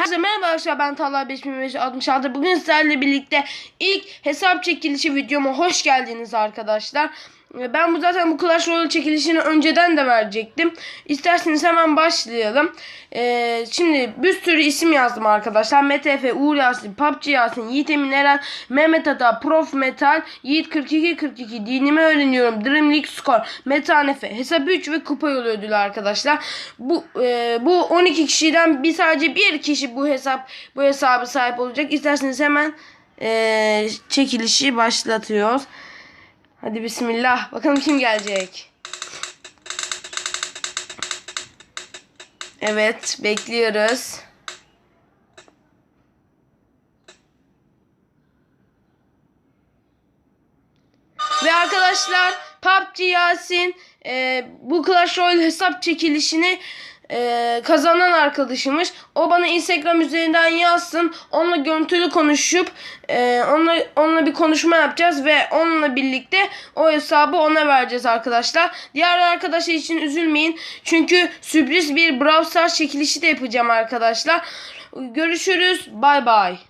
Herkese merhaba arkadaşlar ben Talha 5566 Bugün sizlerle birlikte ilk hesap çekilişi videoma hoş geldiniz arkadaşlar Ben bu zaten bu Clash Royale çekilişini önceden de verecektim İsterseniz hemen başlayalım Ee, Şimdi bir sürü isim yazdım arkadaşlar MTF, Uğur Yasin, PUBG Yasin, Yiğit Emin Eren, Mehmet Ata, Prof Metal, Yiğit 42 42 Dinimi öğreniyorum, Dream League Score, Meta Nefe, Hesap 3 ve Kupa Yolu ödülü arkadaşlar Bu e, bu 12 kişiden bir sadece bir kişi bu hesap bu hesabı sahip olacak. İsterseniz hemen e, çekilişi başlatıyoruz. Hadi bismillah. Bakalım kim gelecek. Evet, bekliyoruz. Ve arkadaşlar PUBG Yasin e, bu Clash Royale hesap çekilişini e, kazanan arkadaşımız. O bana Instagram üzerinden yazsın. Onunla görüntülü konuşup e, onunla, onunla bir konuşma yapacağız ve onunla birlikte o hesabı ona vereceğiz arkadaşlar. Diğer arkadaşlar için üzülmeyin. Çünkü sürpriz bir Brawl Stars çekilişi de yapacağım arkadaşlar. Görüşürüz. Bay bay.